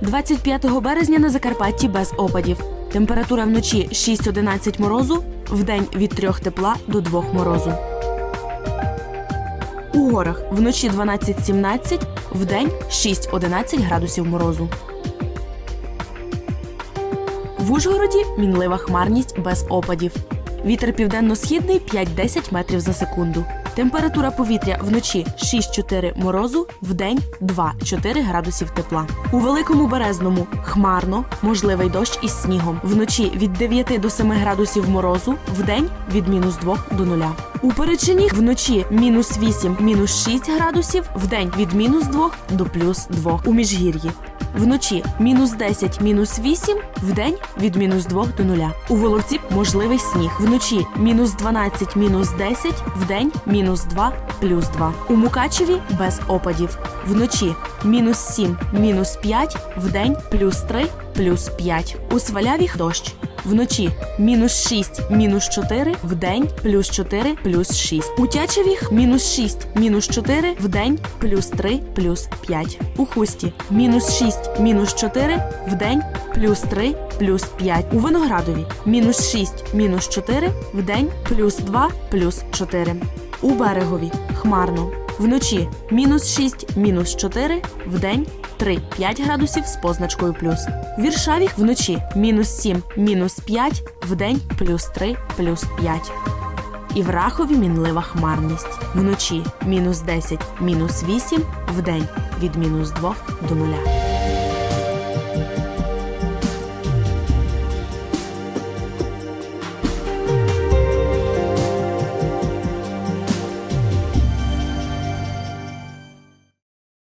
25 березня на Закарпатті без опадів. Температура вночі 6-11 морозу, вдень від 3 тепла до 2 морозу. У горах вночі 12-17, вдень 6-11 градусів морозу. В Ужгороді мінлива хмарність без опадів. Вітер південно-східний 5-10 метрів за секунду. Температура повітря вночі 6-4 морозу, вдень 2-4 градусів тепла. У великому березному хмарно, можливий дощ із снігом. Вночі від 9 до 7 градусів морозу, вдень від мінус 2 до 0. У Перечині вночі мінус 8, мінус 6 градусів, вдень від мінус 2 до плюс 2. У Міжгір'ї Вночі мінус 10, мінус 8, вдень від мінус 2 до 0. У Воловці можливий сніг. Вночі мінус 12, мінус 10, вдень мінус 2, плюс 2. У Мукачеві без опадів. Вночі мінус 7, мінус 5, вдень плюс 3, плюс 5. У Сваляві дощ. Вночі мінус 6, мінус 4, вдень плюс 4, плюс 6. У Тячевіх мінус 6, мінус 4, вдень плюс 3, плюс 5. У Хусті мінус 6, мінус 4, вдень плюс 3, плюс 5. У Виноградові мінус 6, мінус 4, вдень плюс 2, плюс 4. У Берегові хмарно. Вночі мінус 6, мінус 4, вдень 3-5 градусів з позначкою плюс. В Віршаві вночі мінус 7, мінус 5, вдень плюс 3, плюс 5. І в Рахові мінлива хмарність. Вночі мінус 10, мінус 8, вдень від мінус 2 до 0.